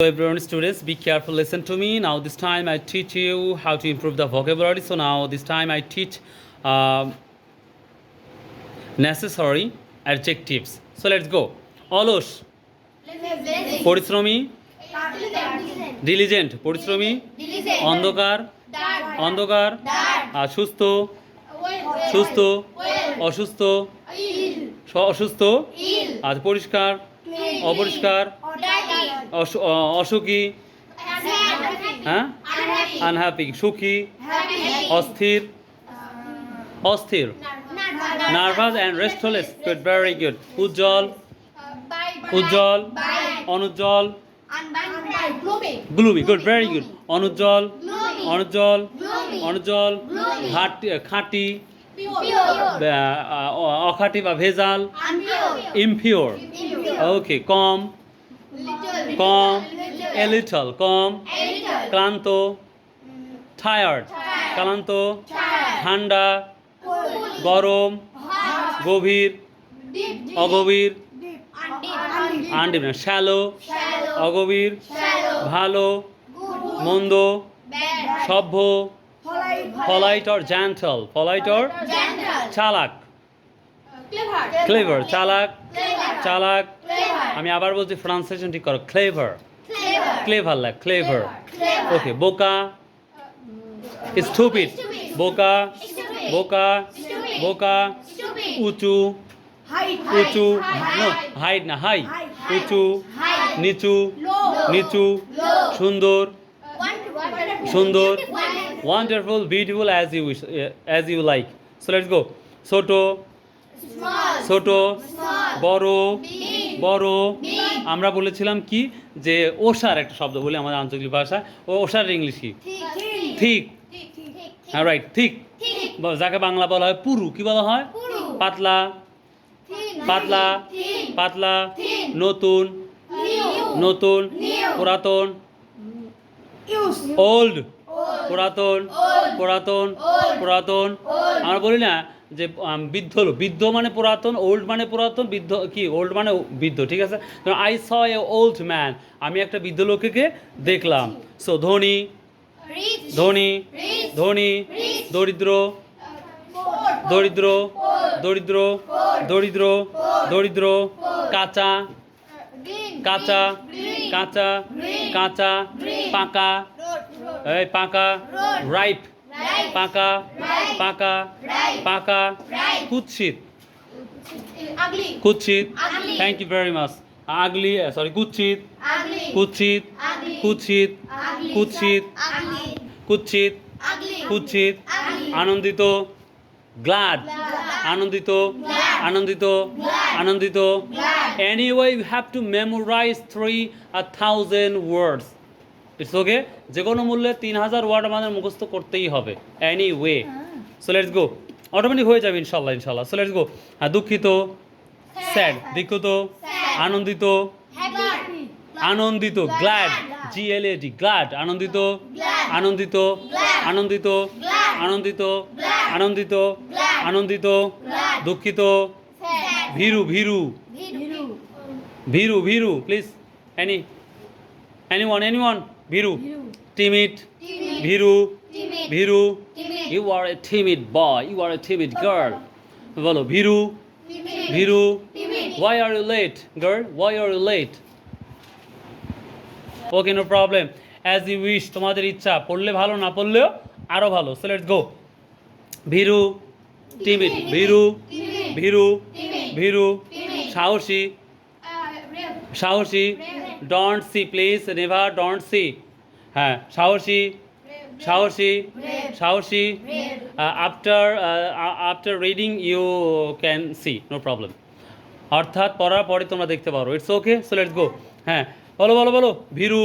Hello everyone students be careful listen to me now this time I teach you how to improve the vocabulary so now this time I teach um, necessary adjectives so let's go অলস পরিশ্রমী diligent পরিশ্রমী অন্ধকার অন্ধকার সুস্থ সুস্থ অসুস্থ অসুস্থ আর পরিষ্কার অপরিষ্কার অসুখী? হ্যাঁ? আনহ্যাপি সুখী? অস্থির? অস্থির। Nervous and restless good very good উজ্জ্বল? উজ্জ্বল? অনুজ্জ্বল? গ্লুমি গুড ভেরি গুড অনুজ্জ্বল? অনুজ্জ্বল? অনুজ্জ্বল? ঘাটি খাঁটি? অখাঁটি বা ভেজাল? Impure okay com? Com a little কম ক্লান্ত টায়ার্ড ক্লান্ত ঠান্ডা গরম গভীর অগভীর আন্ডিপ না শ্যালো অগভীর ভালো মন্দ সভ্য polite or gentle polite or চালাক। ক্লেভার চালাক। চালাক। আমি আবার বলছি ট্রান্সলেশন ঠিক করো। ক্লেভার ক্লেভার লাগ ক্লেভার ওকে বোকা। স্টুপিড বোকা। বোকা। বোকা। উঁচু। উঁচু। হাইট না হাই উঁচু। নিচু। নিচু। সুন্দর। সুন্দর। Wonderful beautiful as you as you like so let's go ছোট ছোট বড় বড়। আমরা বলেছিলাম কি? যে ওষার একটা শব্দ বলি আমাদের আঞ্চলিক ভাষা। ও ওষার ইংলিশ কি? ঠিক হ্যাঁ রাইট ঠিক যাকে বাংলা বলা হয় পুরু কি বলা হয়? পাতলা। পাতলা। পাতলা। নতুন। নতুন। পুরাতন। ওল্ড পুরাতন। পুরাতন। পুরাতন। আমরা বলি না যে বৃদ্ধ বৃদ্ধ মানে পুরাতন ওল্ড মানে পুরাতন, বৃদ্ধ, কি ওল্ড মানে বৃদ্ধ, ঠিক আছে? I saw a old man আমি একটা বৃদ্ধ লোককে দেখলাম। সো ধনী ধনী ধনী, দরিদ্র দরিদ্র দরিদ্র দরিদ্র দরিদ্র, কাঁচা কাঁচা কাঁচা কাঁচা, পাকা, এই পাকা রাইপ পাকা পাকা পাকা কুৎসিত। কুৎসিত। Thank you very much ugly sorry কুৎসিত। কুৎসিত। কুৎসিত। কুৎসিত। কুৎসিত। কুৎসিত। আনন্দিত। গ্লাড আনন্দিত। আনন্দিত। আনন্দিত। Have to memorise three a thousand words it's okay যে কোনো মূল্যে তিন হাজার ওয়ার্ড আমাদের মুখস্থ করতেই হবে। Anyway so let's go automatic হয়ে যাবে ইনশাল্লাহ ইনশাল্লাহ। সো লেটস গো হ্যাঁ দুঃখিত স্যাড দুঃখিত আনন্দিত আনন্দিত glad G L A D glad আনন্দিত আনন্দিত আনন্দিত আনন্দিত আনন্দিত আনন্দিত দুঃখিত ভীরু ভীরু ভীরু ভীরু please any anyone anyone ভীরু। টিমিট। ভীরু। ভীরু। You are a timid boy you are a timid girl বলো ভীরু। ভীরু। Why are you late girl why are you late okay no problem as you wish তোমাদের ইচ্ছা। পড়লে ভালো না পড়লেও আরও ভালো। So let's go Bhiru. Timid ভীরু। ভীরু। ভীরু। সাহসী। সাহসী। Don't see please never don't see হ্যাঁ সাহসী সাহসী সাহসী after after reading you can see no problem অর্থাৎ পড়ার পরে তোমরা দেখতে পারো it's okay so let's go হ্যাঁ বলো বলো বলো, ভীরু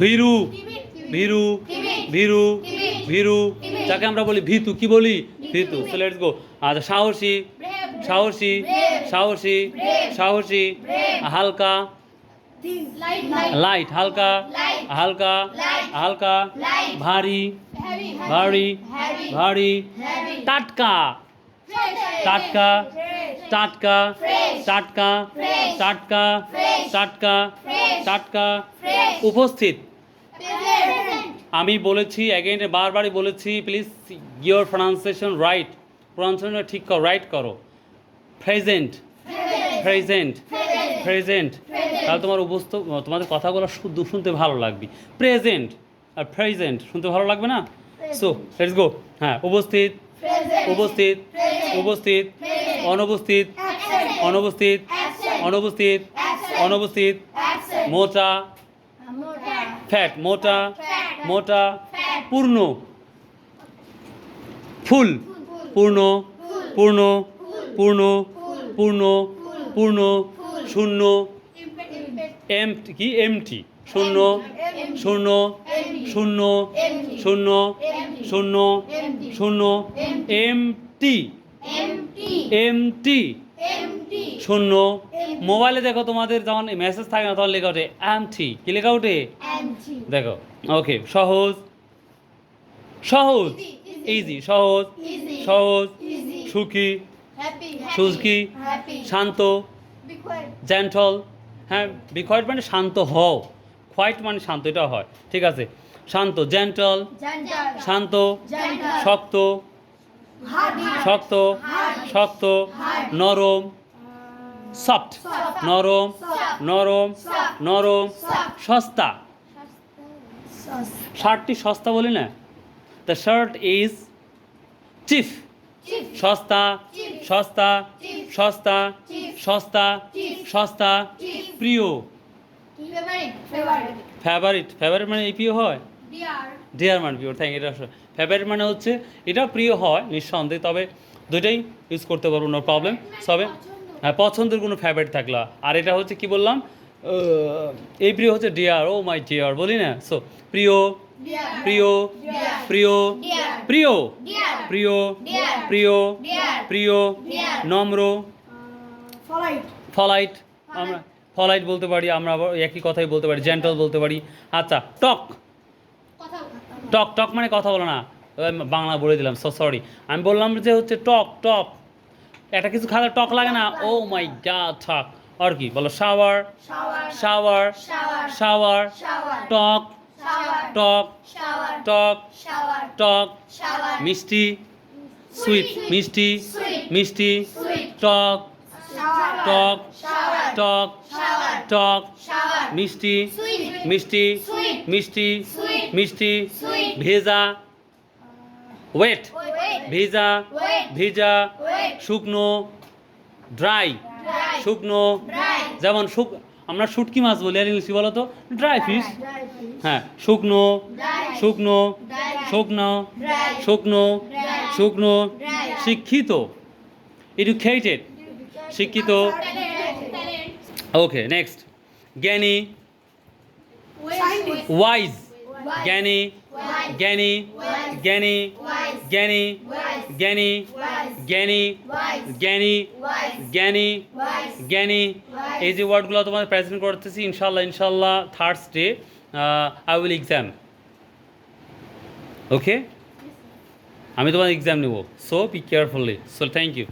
ভীরু ভীরু ভীরু ভীরু, যাকে আমরা বলি ভিতু, কি বলি? ভিতু সো লেটস গো আচ্ছা সাহসী সাহসী সাহসী সাহসী, হালকা লাইট হালকা হালকা হালকা ভারী ভারী ভারী টাটকা টাটকা টাটকা টাটকা টাটকা টাটকা টাটকা উপস্থিত। আমি বলেছি অ্যাগেন বারবারই বলেছি please your pronunciation right pronunciation ঠিক করো রাইট করো। প্রেজেন্ট প্রেজেন্ট প্রেজেন্ট তাহলে তোমার উপস্থ তোমাদের কথাগুলো শুদ্ধ শুনতে ভালো লাগবে। প্রেজেন্ট আর প্রেজেন্ট শুনতে ভালো লাগবে না? সো লেটস গো হ্যাঁ উপস্থিত। উপস্থিত। উপস্থিত। অনুপস্থিত। অনুপস্থিত। অনুপস্থিত। অনুপস্থিত। মোটা। ফ্যাট মোটা। মোটা। পূর্ণ। ফুল। পূর্ণ। পূর্ণ। পূর্ণ। পূর্ণ। পূর্ণ. শূন্য. এম কি? এমটি শূন্য। শূন্য। শূন্য। শূন্য। শূন্য। শূন্য. এমটি. এমটি শূন্য। মোবাইলে দেখো তোমাদের যখন মেসেজ থাকে না তখন লেখা ওঠে এমটি কি লেখা ওঠে? দেখো ওকে সহজ। সহজ. ইজি সহজ। সহজ. সুখী। সুজকি শান্ত. জেন্টল হ্যাঁ বিকয়েট মানে শান্ত হও। হোয়াইট মানে শান্ত এটা হয়। ঠিক আছে? শান্ত জেন্টল শান্ত। শক্ত। শক্ত। শক্ত। নরম। সফট নরম। নরম। নরম। সস্তা। শার্টটি সস্তা বলি না? দ্য শার্ট ইজ চিফ সস্তা. সস্তা সস্তা সস্তা সস্তা প্রিয়. ফেভারিট ফেভারিট মানে এই প্রিয় হয়? ডিয়ার মানে প্রিয় থ্যাংক এটা ফেভারিট মানে হচ্ছে এটা প্রিয় হয় নিঃসন্দেহে তবে দুইটাই ইউজ করতে পারব নো প্রবলেম সবে হ্যাঁ পছন্দের কোনো ফেভারিট থাকল। আর এটা হচ্ছে কি বললাম? এই প্রিয় হচ্ছে ডিয়ার ও মাই ডিয়ার বলি না? সো প্রিয়. প্রিয় প্রিয় প্রিয় প্রিয় প্রিয়. প্রিয় নম্র। ফলাইট। আমরা ফলাইট বলতে পারি আমরা আবার একই কথাই বলতে পারি জেন্টল বলতে পারি। আচ্ছা টক। টক টক মানে কথা বলো না। বাংলা বলে দিলাম সো সরি। আমি বললাম যে হচ্ছে টক টক। একটা কিছু খালে টক লাগে না? ও মাই গড টক আর কি? বলো শাওয়ার. শাওয়ার। শাওয়ার। টক। টক। টক। টক। মিষ্টি। সুইট মিষ্টি মিষ্টি টক টক টক টক মিষ্টি মিষ্টি মিষ্টি মিষ্টি ভেজা ওয়েট ভেজা ভেজা শুকনো ড্রাই শুকনো যেমন শুক আমরা শুটকি মাছ বলি আর ইংলিশ বলো তো ড্রাই ফিশ হ্যাঁ শুকনো শুকনো শুকনো শুকনো শুকনো. শিক্ষিত এডুকেটেড শিক্ষিত। ওকে নেক্সট জ্ঞানী ওয়াইজ জ্ঞানী জ্ঞানী জ্ঞানী জ্ঞানী জ্ঞানী জ্ঞানী জ্ঞানী জ্ঞানী জ্ঞানী। এই যে ওয়ার্ডগুলো তোমাদের প্রেজেন্ট করতেছি ইনশাল্লাহ ইনশাল্লাহ third day I will exam okay আমি তোমার এক্সাম নেব so be carefully so thank you